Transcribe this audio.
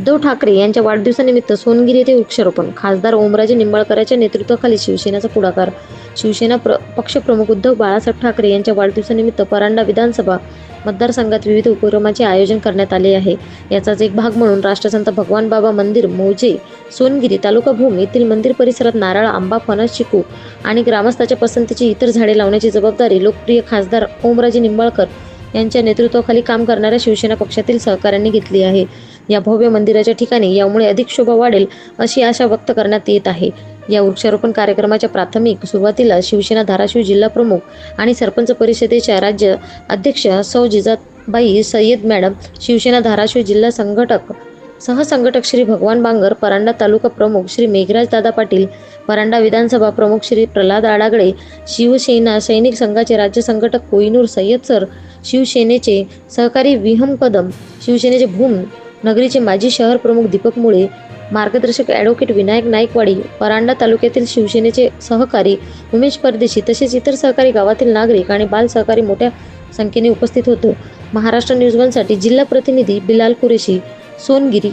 उद्धव ठाकरे यांच्या वाढदिवसानिमित्त सोनगिरी येथे वृक्षारोपण. खासदार ओमराजे निंबाळकरांच्या नेतृत्वाखाली शिवसेनेचा पुढाकार. शिवसेना प्र पक्षप्रमुख उद्धव बाळासाहेब ठाकरे यांच्या वाढदिवसानिमित्त परांडा विधानसभा मतदारसंघात विविध उपक्रमांचे आयोजन करण्यात आले आहे. याचाच एक भाग म्हणून राष्ट्रसंत भगवान बाबा मंदिर मौजे सोनगिरी तालुका भूम येथील मंदिर परिसरात नारळ आंबा फणस चिकू आणि ग्रामस्थाच्या पसंतीची इतर झाडे लावण्याची जबाबदारी लोकप्रिय खासदार ओमराजे निंबाळकर यांच्या नेतृत्वाखाली काम करणाऱ्या शिवसेना पक्षातील सहकाऱ्यांनी घेतली आहे. या भव्य मंदिराच्या ठिकाणी यामुळे अधिक शोभा वाढेल अशी आशा व्यक्त करण्यात येत आहे. या वृक्षारोपण कार्यक्रमाच्या प्राथमिक सुरुवातीला शिवसेना धाराशिव जिल्हा प्रमुख आणि सरपंच परिषदेच्या राज्य अध्यक्ष सौ जिजाबाई सय्यद मॅडम शिवसेना धाराशिव जिल्हा संघटक सहसंघटक श्री भगवान बांगर परांडा तालुका प्रमुख श्री मेघराज दादा पाटील परांडा विधानसभा प्रमुख श्री प्रल्हाद आडागडे शिवसेना सैनिक संघाचे राज्य संघटक कोहिनूर सय्यद सर शिवसेनेचे सहकारी विहम कदम शिवसेनेचे भूम नगरीचे माजी शहर प्रमुख दीपक मुळे मार्गदर्शक ॲडव्होकेट विनायक नाईकवाडी परांडा तालुक्यातील शिवसेनेचे सहकारी उमेश परदेशी तसेच इतर सहकारी गावातील नागरिक आणि बाल सहकारी मोठ्या संख्येने उपस्थित होतो. महाराष्ट्र न्यूज वनसाठी जिल्हा प्रतिनिधी बिलाल कुरेशी सोनगिरी.